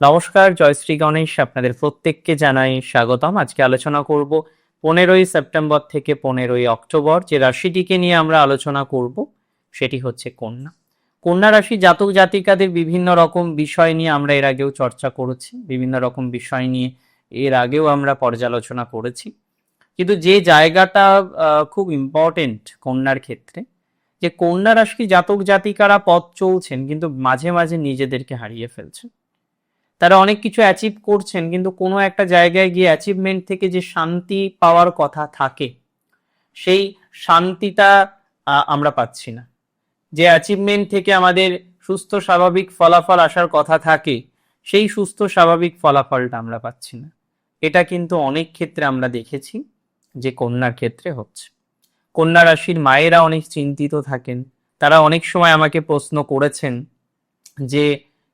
নমস্কার জয়শ্রী গণেশ। আপনাদের প্রত্যেককে জানাই স্বাগতম। আজকে আলোচনা করব পনেরোই সেপ্টেম্বর থেকে পনেরোই অক্টোবর। যে রাশিটিকে নিয়ে আমরা আলোচনা করব, সেটি হচ্ছে কন্যা। কন্যা রাশি জাতক জাতিকাদের বিভিন্ন রকম বিষয় নিয়ে আমরা এর আগেও চর্চা করেছি। বিভিন্ন রকম বিষয় নিয়ে এর আগেও আমরা পর্যালোচনা করেছি। কিন্তু যে জায়গাটা খুব ইম্পর্টেন্ট কন্যার ক্ষেত্রে, যে কন্যা রাশি জাতক জাতিকারা পথ চলছেন, কিন্তু মাঝে মাঝে নিজেদেরকে হারিয়ে ফেলছেন। তারা অনেক কিছু অ্যাচিভ করছেন, কিন্তু কোনো একটা জায়গায় গিয়ে অ্যাচিভমেন্ট থেকে যে শান্তি পাওয়ার কথা থাকে, সেই শান্তিটা আমরা পাচ্ছি না। যে অ্যাচিভমেন্ট থেকে আমাদের সুস্থ স্বাভাবিক ফলাফল আসার কথা থাকে, সেই সুস্থ স্বাভাবিক ফলাফলটা আমরা পাচ্ছি না। এটা কিন্তু অনেক ক্ষেত্রে আমরা দেখেছি যে কন্যার ক্ষেত্রে হচ্ছে। কন্যা রাশির মায়েরা অনেক চিন্তিত থাকেন, তারা অনেক সময় আমাকে প্রশ্ন করেছেন যে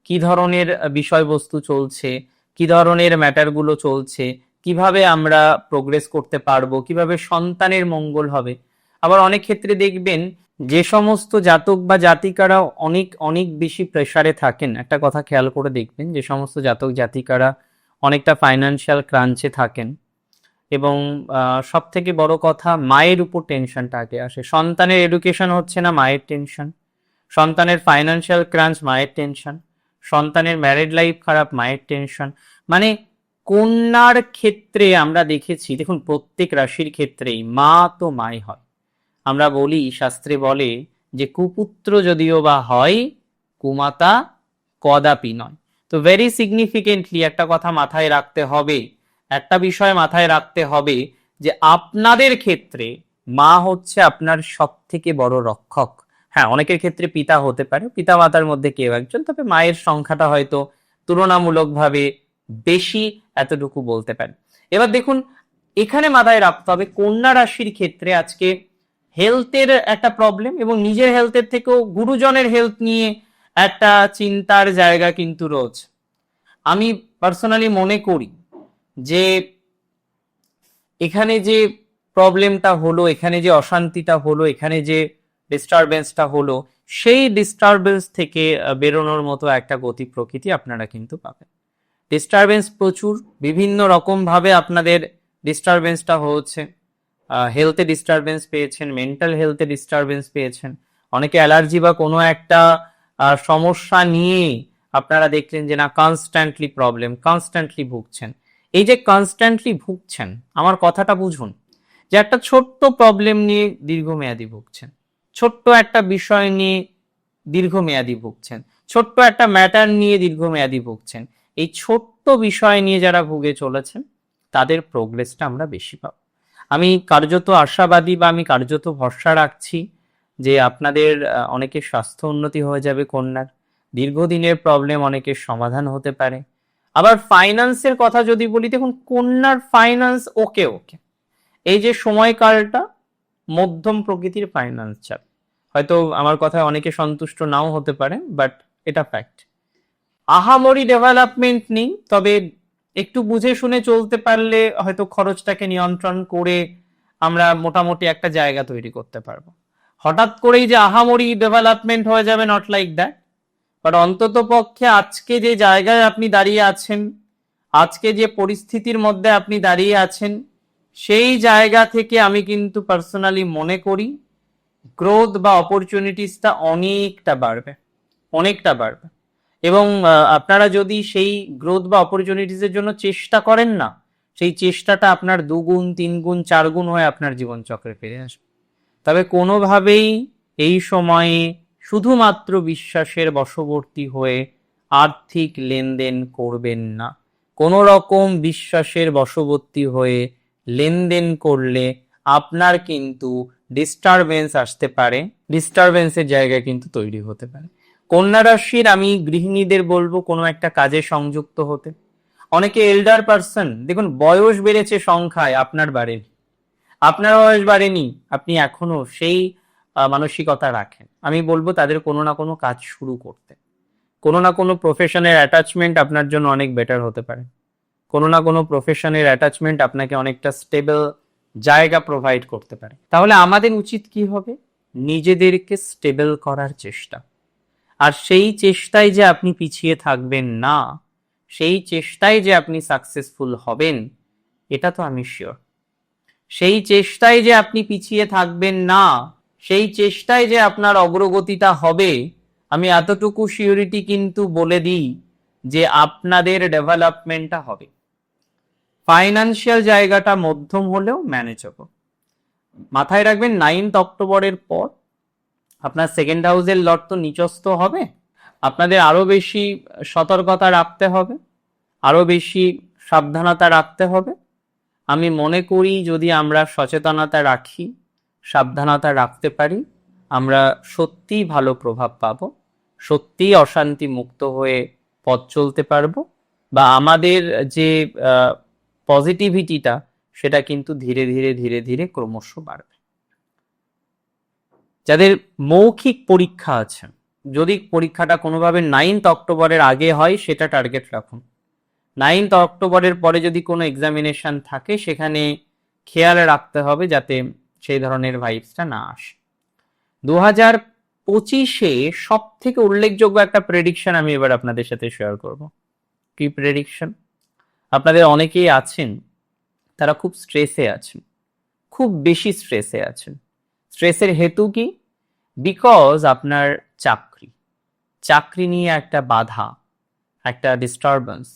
কি ধরনের বিষয়বস্তু চলছে, কি ধরনের ম্যাটারগুলো চলছে, কীভাবে আমরা প্রোগ্রেস করতে পারব, কীভাবে সন্তানের মঙ্গল হবে। আবার অনেক ক্ষেত্রে দেখবেন, যে সমস্ত জাতক বা জাতিকারা অনেক অনেক বেশি প্রেসারে থাকেন। একটা কথা খেয়াল করে দেখবেন, যে সমস্ত জাতক জাতিকারা অনেকটা ফাইন্যান্সিয়াল ক্রাঞ্চে থাকেন। এবং সব থেকে বড় কথা, মায়ের উপর টেনশনটা আগে আসে। সন্তানের এডুকেশন হচ্ছে না মায়ের টেনশন সন্তানের ফাইন্যান্সিয়াল ক্রাঞ্চ মায়ের টেনশন সন্তানের ম্যারিড লাইফ খারাপ, মায়ের টেনশন মানে কন্যার ক্ষেত্রে আমরা দেখেছি, দেখুন প্রত্যেক রাশির ক্ষেত্রেই মা তো মাই হয়। আমরা বলি, শাস্ত্রে বলে যে কুপুত্র যদিও বা হয়, কুমাতা কদাপি নয়। তো ভেরি সিগনিফিকেন্টলি একটা কথা মাথায় রাখতে হবে, একটা বিষয় মাথায় রাখতে হবে যে আপনাদের ক্ষেত্রে মা হচ্ছে আপনার সব থেকে বড় রক্ষক। হ্যাঁ অনেকের ক্ষেত্রে পিতা হতে পারে পিতা মাতার মধ্যে কেউ একজন, তবে মায়ের সংখ্যাটা হয়তো তুলনামূলকভাবে বেশি এতটুকু বলতে পারে এবার দেখুন, এখানে মাথায় রাখতে হবে, কন্যা রাশির ক্ষেত্রে আজকে হেলথের একটা প্রবলেম এবং নিজের হেলথের থেকেও গুরুজনের হেলথ নিয়ে একটা চিন্তার জায়গা কিন্তু রোজ আমি পার্সোনালি মনে করি যে এখানে যে প্রবলেমটা হলো, এখানে যে অশান্তিটা হলো, এখানে যে ডিস্টারবেন্সটা হলো, সেই ডিস্টারবেন্স থেকে বেরোনোর মতো একটা গতি প্রকৃতি আপনারা কিন্তু পাবেন। ডিস্টারবেন্স প্রচুর, বিভিন্ন রকম ভাবে আপনাদের ডিস্টারবেন্সটা হচ্ছে। হেলথে ডিস্টারবেন্স পেয়েছেন মেন্টাল হেলথে ডিস্টারবেন্স পেয়েছেন। অনেকে অ্যালার্জি বা কোনো একটা সমস্যা নিয়ে আপনারা দেখলেন যে না কনস্ট্যান্টলি প্রবলেম কনস্ট্যান্টলি ভুগছেন। এই যে কনস্ট্যান্টলি ভুগছেন, আমার কথাটা বুঝুন যে একটা ছোট্ট প্রবলেম নিয়ে দীর্ঘমেয়াদী ভুগছেন। ছোট্ট একটা বিষয় নিয়ে দীর্ঘমেয়াদী ভুগছেন, ছোট্ট একটা ম্যাটার নিয়ে দীর্ঘমেয়াদী ভুগছেন। এই ছোট্ট বিষয় নিয়ে যারা ভুগে চলেছেন, তাদের প্রোগ্রেসটা আমরা বেশি পাব। আমি কার্যত আশাবাদী বা আমি কার্যত ভরসা রাখছি যে আপনাদের অনেকের স্বাস্থ্য উন্নতি হয়ে যাবে কন্যার, দীর্ঘদিনের প্রবলেম অনেকের সমাধান হতে পারে। আবার ফাইন্যান্সের কথা যদি বলি, দেখুন কন্যার ফাইন্যান্স ওকে ওকে এই যে সময়কালটা মধ্যম প্রকৃতির ফাইন্যান্স চাপ হয়তো আমার কথায় অনেকে সন্তুষ্ট নাও হতে পারে বাট এটা ফ্যাক্ট আহামরি ডেভেলপমেন্ট নেই, তবে একটু বুঝে শুনে চলতে পারলে হয়তো খরচটাকে নিয়ন্ত্রণ করে আমরা মোটামুটি একটা জায়গা তৈরি করতে পারব। হঠাৎ করেই যে আহামরি ডেভেলপমেন্ট হয়ে যাবে নট লাইক দ্যাট বাট অন্তত পক্ষে আজকে যে জায়গায় আপনি দাঁড়িয়ে আছেন, আজকে যে পরিস্থিতির মধ্যে আপনি দাঁড়িয়ে আছেন সেই জায়গা থেকে আমি কিন্তু পার্সোনালি মনে করি গ্রোথ বা অপরচুনিটিসটা অনেকটা বাড়বে অনেকটা বাড়বে। এবং আপনারা যদি সেই গ্রোথ বা অপরচুনিটিসের জন্য চেষ্টা করেন না, সেই চেষ্টাটা আপনার দুগুণ তিন গুণ চার গুণ হয়ে আপনার জীবনচক্রে ফিরে আসবে। তবে কোনোভাবেই এই সময়ে শুধুমাত্র বিশ্বাসের বশবর্তী হয়ে আর্থিক লেনদেন করবেন না। কোনো রকম বিশ্বাসের বশবর্তী হয়ে লেনদেন করলে আপনার কিন্তু ডিস্টারবেন্স আসতে পারে। ডিস্টারবেন্সের জায়গায় কিন্তু তৈরি হতে পারে। কন্যা রাশির আমি গৃহিণীদের বলব, কোনো একটা কাজে সংযুক্ত হতে। অনেকে এল্ডার পার্সন দেখুন বয়স বেড়েছে সংখ্যায় আপনার বাড়েনি আপনার বয়স বাড়েনি আপনি এখনও সেই মানসিকতা রাখেন। আমি বলব তাদের কোনো না কোনো কাজ শুরু করতে। কোনো না কোনো প্রফেশনের অ্যাটাচমেন্ট আপনার জন্য অনেক বেটার হতে পারে। কোনো না কোনো প্রফেশনের অ্যাটাচমেন্ট আপনাকে অনেকটা স্টেবল জায়গা প্রোভাইড করতে পারে। তাহলে আমাদের উচিত কি হবে? নিজেদেরকে স্টেবল করার চেষ্টা। আর সেই চেষ্টায় যে আপনি পিছিয়ে থাকবেন না, সেই চেষ্টায় যে আপনি সাকসেসফুল হবেন, এটা তো আমি শিওর সেই চেষ্টায় যে আপনি পিছিয়ে থাকবেন না, সেই চেষ্টায় যে আপনার অগ্রগতিটা হবে, আমি এতটুকু সিউরিটি কিন্তু বলে দিই যে আপনাদের ডেভেলপমেন্টটা হবে। ফাইন্যান্সিয়াল জায়গাটা মধ্যম হলেও ম্যানেজেবল মাথায় রাখবেন নাইনথ অক্টোবরের পর আপনার সেকেন্ড হাউসের লট তো নিচস্ত হবে। আপনাদের আরও বেশি সতর্কতা রাখতে হবে, আরও বেশি সাবধানতা রাখতে হবে। আমি মনে করি যদি আমরা সচেতনতা রাখি, সাবধানতা রাখতে পারি, আমরা সত্যিই ভালো প্রভাব পাবো, সত্যিই অশান্তি মুক্ত হয়ে পথ চলতে পারব। বা আমাদের যে পজিটিভিটিটা সেটা কিন্তু ধীরে ধীরে ধীরে ধীরে ক্রমশ বাড়বে। যাদের মৌখিক পরীক্ষা আছে, যদি পরীক্ষাটা কোনোভাবে নাইনথ অক্টোবরের আগে হয়, সেটা টার্গেট রাখুন। নাইনথ অক্টোবরের পরে যদি কোনো এক্সামিনেশন থাকে, সেখানে খেয়াল রাখতে হবে যাতে সেই ধরনের ভাইবসটা না আসে। দু হাজার পঁচিশে সব থেকে উল্লেখযোগ্য একটা প্রেডিকশন আমি এবার আপনাদের সাথে শেয়ার করব। কি প্রেডিকশন আপনাদের অনেকেই আছেন, তারা খুব স্ট্রেসে আছেন, খুব বেশি স্ট্রেসে আছেন। স্ট্রেসের হেতু কি? বিকজ আপনার চাকরি চাকরি নিয়ে একটা বাধা, একটা ডিস্টারবেন্স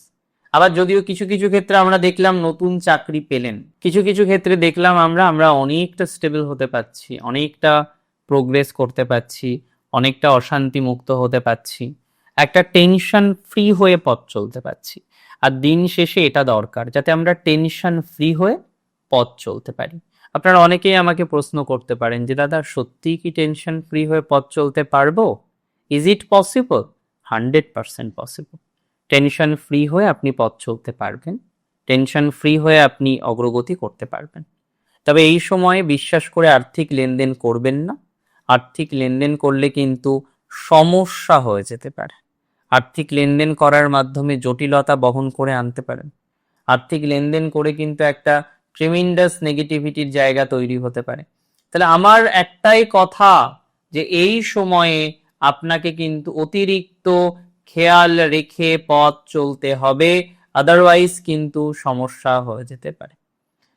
আবার যদিও কিছু কিছু ক্ষেত্রে আমরা দেখলাম নতুন চাকরি পেলেন, কিছু কিছু ক্ষেত্রে দেখলাম আমরা আমরা অনেকটা স্টেবল হতে পারছি, অনেকটা প্রোগ্রেস করতে পারছি, অনেকটা অশান্তি মুক্ত হতে পারছি, একটা টেনশন ফ্রি হয়ে পথ চলতে পারছি। আর দিন শেষে এটা দরকার যাতে আমরা টেনশন ফ্রি হয়ে পথ চলতে পারি। আপনারা অনেকেই আমাকে প্রশ্ন করতে পারেন যে, দাদা, সত্যিই কি টেনশন ফ্রি হয়ে পথ চলতে পারব? Is it possible hundred percent possible tension free হয়ে আপনি পথ চলতে পারবেন। টেনশন ফ্রি হয়ে আপনি অগ্রগতি করতে পারবেন। তবে এই সময়ে বিশ্বাস করে আর্থিক লেনদেন করবেন না। আর্থিক লেনদেন করলে কিন্তু সমস্যা হয়ে যেতে পারে। আর্থিক লেনদেন করার মাধ্যমে জটিলতা বহন করে আনতে পারেন। আর্থিক লেনদেন করে কিন্তু একটা ট্রিমিন্ডাস নেগেটিভিটির জায়গা তৈরি হতে পারে। তাহলে আমার একটাই কথা যে এই সময়ে আপনাকে কিন্তু অতিরিক্ত খেয়াল রেখে পথ চলতে হবে আদারওয়াইজ কিন্তু সমস্যা হয়ে যেতে পারে।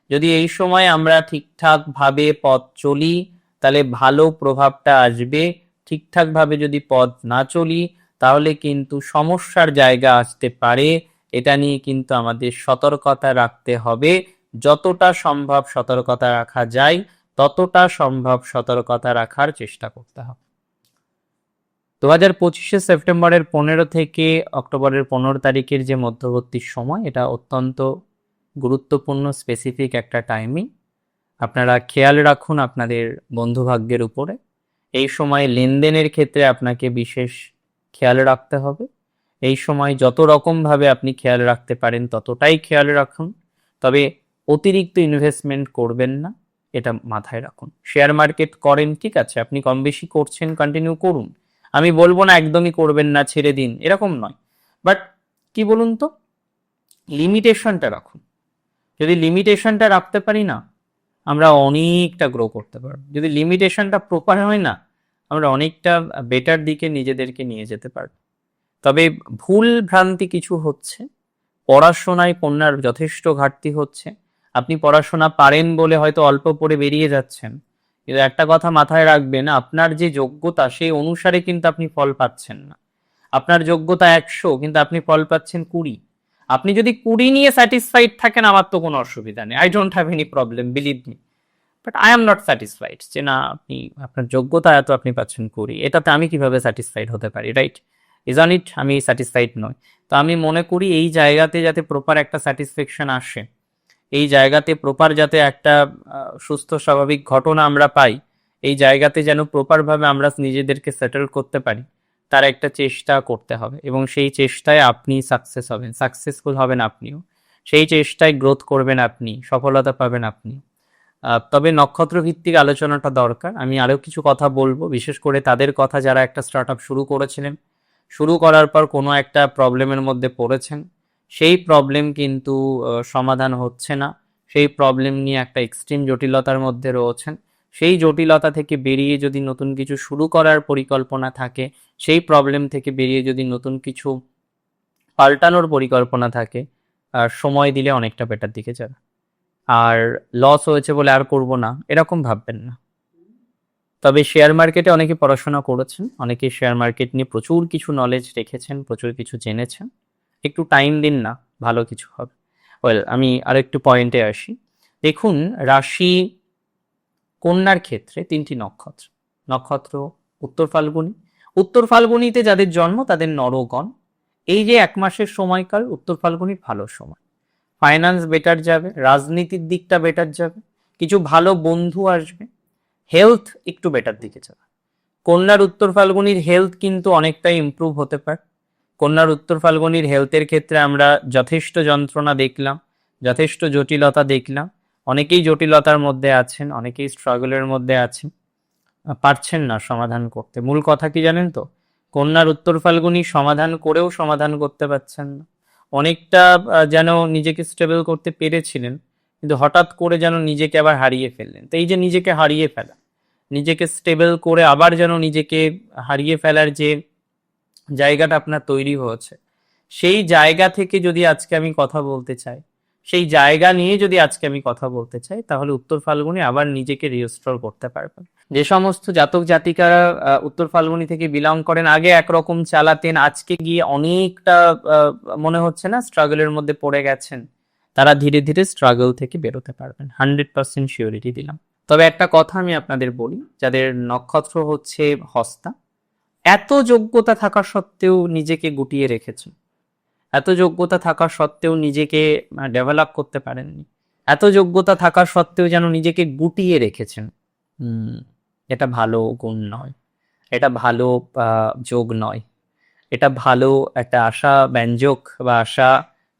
যদি এই সময় আমরা ঠিকঠাক ভাবে পথ চলি, তাহলে ভালো প্রভাবটা আসবে। ঠিকঠাক ভাবে যদি পথ না চলি তাহলে কিন্তু সমস্যার জায়গা আসতে পারে। এটা নিয়ে কিন্তু আমাদের সতর্কতা রাখতে হবে। যতটা সম্ভব সতর্কতা রাখা যায়, ততটা সম্ভব সতর্কতা রাখার চেষ্টা করতে হবে। দু হাজার পঁচিশে সেপ্টেম্বরের পনেরো থেকে অক্টোবরের পনেরো তারিখের যে মধ্যবর্তী সময়, এটা অত্যন্ত গুরুত্বপূর্ণ স্পেসিফিক একটা টাইমিং আপনারা খেয়াল রাখুন আপনাদের বন্ধুভাগ্যের উপরে। এই সময় লেনদেনের ক্ষেত্রে আপনাকে বিশেষ খেয়াল রাখতে হবে। এই সময় যত রকমভাবে আপনি খেয়াল রাখতে পারেন, ততটাই খেয়াল রাখুন। তবে অতিরিক্ত ইনভেস্টমেন্ট করবেন না, এটা মাথায় রাখুন। শেয়ার মার্কেট করেন, ঠিক আছে, আপনি কম বেশি করছেন কন্টিনিউ করুন। আমি বলব না একদমই করবেন না, ছেড়ে দিন, এরকম নয়। বাট কি বলুন তো? লিমিটেশনটা রাখুন। যদি লিমিটেশনটা রাখতে পারি না, আমরা অনেকটা গ্রো করতে পারব। যদি লিমিটেশনটা প্রপার হয় না আমরা অনেকটা বেটার দিকে নিজেদেরকে নিয়ে যেতে পারব। তবে ভুল ভ্রান্তি কিছু হচ্ছে, পড়াশোনায় কন্যার যথেষ্ট ঘাটতি হচ্ছে। আপনি পড়াশোনা পারেন বলে হয়তো অল্প পড়ে বেরিয়ে যাচ্ছেন, কিন্তু একটা কথা মাথায় রাখবেন, আপনার যে যোগ্যতা সেই অনুসারে কিন্তু আপনি ফল পাচ্ছেন না। আপনার যোগ্যতা একশো, কিন্তু আপনি ফল পাচ্ছেন কুড়ি। আপনি যদি কুড়ি নিয়ে স্যাটিসফাইড থাকেন, আমার তো কোনো অসুবিধা নেই। I don't have any problem believe me but I am not satisfied যে না, আপনি আপনার যোগ্যতা এত আপনি পাচ্ছেন করি এটাতে আমি কীভাবে স্যাটিসফাইড হতে পারি রাইট ইজ অন ইট আমি স্যাটিসফাইড নই। তো আমি মনে করি এই জায়গাতে যাতে প্রপার একটা স্যাটিসফ্যাকশন আসে, এই জায়গাতে প্রপার যাতে একটা সুস্থ, স্বাভাবিক ঘটনা আমরা পাই, এই জায়গাতে যেন প্রপারভাবে আমরা নিজেদেরকে সেটেল করতে পারি, তার একটা চেষ্টা করতে হবে। এবং সেই চেষ্টায় আপনি সাকসেস হবেন সাকসেসফুল হবেন আপনিও। সেই চেষ্টায় গ্রোথ করবেন আপনি, সফলতা পাবেন আপনি তবে নক্ষত্র ভিত্তিক আলোচনাটা দরকার। আমি আরও কিছু কথা বলব, বিশেষ করে তাদের কথা যারা একটা স্টার্ট শুরু করেছিলেন। শুরু করার পর কোনো একটা প্রবলেমের মধ্যে পড়েছেন। সেই প্রবলেম কিন্তু সমাধান হচ্ছে না। সেই প্রবলেম নিয়ে একটা এক্সট্রিম জটিলতার মধ্যে রয়েছেন। সেই জটিলতা থেকে বেরিয়ে যদি নতুন কিছু শুরু করার পরিকল্পনা থাকে, সেই প্রবলেম থেকে বেরিয়ে যদি নতুন কিছু পাল্টানোর পরিকল্পনা থাকে আর সময় দিলে অনেকটা বেটার দিকে যাবে। আর লস হয়েছে বলে আর করব না, এরকম ভাববেন না। তবে শেয়ার মার্কেটে অনেকে পড়াশোনা করেছেন, অনেকে শেয়ার মার্কেট নিয়ে প্রচুর কিছু নলেজ রেখেছেন, প্রচুর কিছু জেনেছেন। একটু টাইম দিন না, ভালো কিছু হবে। ওয়েল আমি আর একটু পয়েন্টে আসি। দেখুন, রাশি কন্যার ক্ষেত্রে তিনটি নক্ষত্র। নক্ষত্র উত্তর ফাল্গুনি। উত্তর ফাল্গুনিতে যাদের জন্ম, তাদের নরগণ। এই যে এক মাসের সময়কাল, উত্তর ফাল্গুনির ভালো সময়। ফাইন্যান্স বেটার যাবে, রাজনীতির দিকটা বেটার যাবে, কিছু ভালো বন্ধু আসবে হেলথ একটু বেটার দিকে যাবে। কন্যার উত্তর ফাল্গুনির হেলথ কিন্তু অনেকটাই ইমপ্রুভ হতে পারে। কন্যার উত্তর ফাল্গুনির হেলথের ক্ষেত্রে আমরা যথেষ্ট যন্ত্রণা দেখলাম, যথেষ্ট জটিলতা দেখলাম। অনেকেই জটিলতার মধ্যে আছেন, অনেকেই স্ট্রাগলের মধ্যে আছেন পারছেন না সমাধান করতে। মূল কথা কি জানেন তো? কন্যার উত্তর ফাল্গুনি সমাধান করেও সমাধান করতে পারছেন না। অনেকটা যেন নিজেকে স্টেবল করতে পেরেছিলেন, কিন্তু হঠাৎ করে যেন নিজেকে আবার হারিয়ে ফেললেন। তো এই যে নিজেকে হারিয়ে ফেলা, নিজেকে স্টেবল করে আবার যেন নিজেকে হারিয়ে ফেলার যে জায়গাটা আপনার তৈরি হয়েছে, সেই জায়গা থেকে যদি আজকে আমি কথা বলতে চাই, সেই জায়গা নিয়ে যদি আজকে আমি কথা বলতে চাই, তাহলে উত্তর ফাল্গুনি আবার নিজেকে রিস্টোর করতে পারবেন। যে সমস্ত জাতক জাতিকারা উত্তর ফাল্গুনি থেকে বিলং করেন, আগে একরকম চালাতেন, আজকে গিয়ে অনেকটা মনে হচ্ছে না স্ট্রাগলের মধ্যে পড়ে গেছেন। তারা ধীরে ধীরে স্ট্রাগল থেকে বেরোতে পারবেন। হান্ড্রেড পার্সেন্ট শিওরিটি দিলাম। তবে একটা কথা আমি আপনাদের বলি, যাদের নক্ষত্র হচ্ছে হস্তা, এত যোগ্যতা থাকা সত্ত্বেও নিজেকে গুটিয়ে রেখেছেন। এত যোগ্যতা থাকা সত্ত্বেও নিজেকে ডেভেলপ করতে পারেননি। এত যোগ্যতা থাকা সত্ত্বেও যেন নিজেকে গুটিয়ে রেখেছেন। এটা ভালো গুণ নয়। এটা ভালো যোগ নয়। এটা ভালো একটা আশা ব্যঞ্জক বা আশা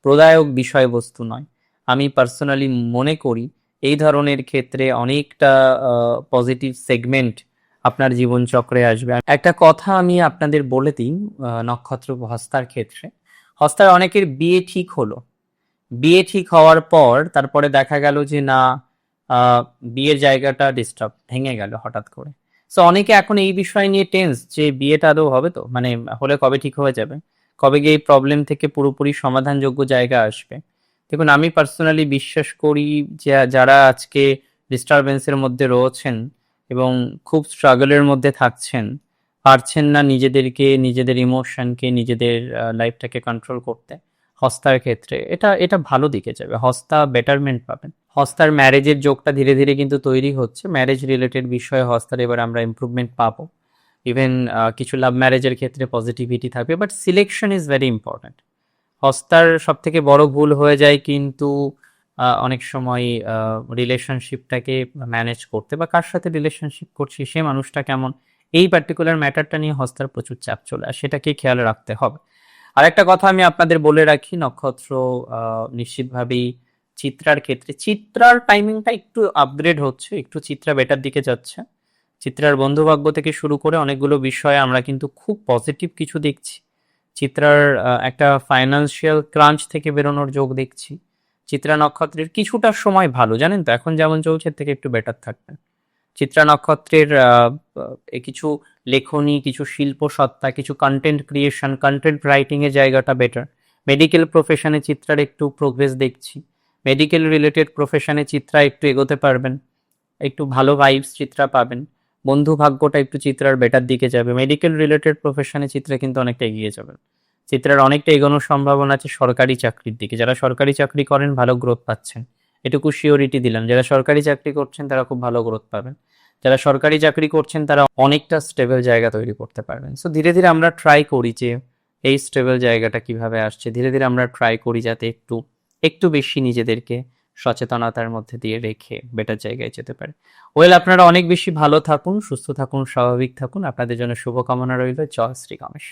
প্রদায়ক বিষয়বস্তু নয়। আমি পার্সোনালি মনে করি এই ধরনের ক্ষেত্রে অনেকটা পজিটিভ সেগমেন্ট আপনার জীবনচক্রে আসবে। একটা কথা আমি আপনাদের বলে দিই নক্ষত্র হস্তার ক্ষেত্রে। হস্তার অনেকের বিয়ে ঠিক হলো। বিয়ে ঠিক হওয়ার পর তারপরে দেখা গেল যে না বিয়ের জায়গাটা ডিস্টার্ব ভেঙে গেল হঠাৎ করে। সো অনেকে এখন এই বিষয় নিয়ে টেন্স যে বিয়েটা আদৌ হবে তো? মানে হলে কবে ঠিক হয়ে যাবে? কবে গিয়ে এই প্রবলেম থেকে পুরোপুরি সমাধানযোগ্য জায়গা আসবে? দেখুন, আমি পার্সোনালি বিশ্বাস করি যে, যারা আজকে ডিস্টারবেন্সের মধ্যে রয়েছেন এবং খুব স্ট্রাগলের মধ্যে থাকছেন, পারছেন না নিজেদেরকে, নিজেদের ইমোশনকে নিজেদের লাইফটাকে কন্ট্রোল করতে। হস্তার ক্ষেত্রে, এটা এটা ভালো দিকে যাবে। হস্তা বেটারমেন্ট পাবেন। হস্তার ম্যারেজের যোগটা ধীরে ধীরে কিন্তু তৈরি হচ্ছে। ম্যারেজ রিলেটেড বিষয়ে হস্তার এবার আমরা ইমপ্রুভমেন্ট পাবো। ইভেন কিছু লাভ ম্যারেজের ক্ষেত্রে পজিটিভিটি থাকবে but selection is very important হস্তার সব থেকে বড় ভুল হয়ে যায় কিন্তু অনেক সময় রিলেশনশিপটাকে ম্যানেজ করতে বা কার সাথে রিলেশনশিপ করছি, সে মানুষটা কেমন, এই পার্টিকুলার ম্যাটারটা নিয়ে হস্তার প্রচুর চাপ চলে আসে। সেটাকে খেয়াল রাখতে হবে। আর একটা কথা আমি আপনাদের বলে রাখি, নক্ষত্র নিশ্চিতভাবেই চিত্রার ক্ষেত্রে, চিত্রার টাইমিংটা একটু আপগ্রেড হচ্ছে, একটু চিত্রা বেটার দিকে যাচ্ছে। চিত্রার বন্ধুভাগ্য থেকে শুরু করে অনেকগুলো বিষয়ে আমরা কিন্তু খুব পজিটিভ কিছু দেখছি। চিত্রার একটা ফাইন্যান্সিয়াল ক্রাঞ্চ থেকে বেরোনোর যোগ দেখছি। চিত্রা নক্ষত্রের কিছুটা সময় ভালো, জানেন তো? এখন যেমন চলছে থেকে একটু বেটার থাকবে। চিত্রা নক্ষত্রের কিছু লেখনী, কিছু শিল্প সত্তা কিছু কন্টেন্ট ক্রিয়েশন কন্টেন্ট রাইটিং এর জায়গাটা বেটার মেডিকেল প্রফেশনে চিত্রার একটু প্রোগ্রেস দেখছি। মেডিকেল রিলেটেড প্রফেশনে চিত্রা একটু এগোতে পারবেন। একটু ভালো ভাইবস চিত্রা পাবেন। বন্ধু ভাগ্যটা একটু চিত্রার বেটার দিকে যাবে। মেডিকেল রিলেটেড প্রফেশনে চিত্রা কিন্তু অনেকটা এগিয়ে যাবেন। চিত্রার অনেকটা এগোনোর সম্ভাবনা আছে সরকারি চাকরির দিকে। যারা সরকারি চাকরি করেন, ভালো গ্রোথ পাচ্ছেন। এটুকু শিওরিটি দিলাম। যারা সরকারি চাকরি করছেন, তারা খুব ভালো গ্রোথ পাবেন। যারা সরকারি চাকরি করছেন, তারা অনেকটা স্টেবল জায়গা তৈরি করতে পারবেন। সো ধীরে ধীরে আমরা ট্রাই করি যে এই স্টেবল জায়গাটা কীভাবে আসছে। ধীরে ধীরে আমরা ট্রাই করি যাতে একটু একটু বেশি নিজেদেরকে সচেতনতার মধ্যে দিয়ে রেখে বেটার জায়গায় যেতে পারে। ওয়েল আপনারা অনেক বেশি ভালো থাকুন, সুস্থ থাকুন, স্বাভাবিক থাকুন। আপনাদের জন্য শুভকামনা রইল। জয় শ্রী গণেশ।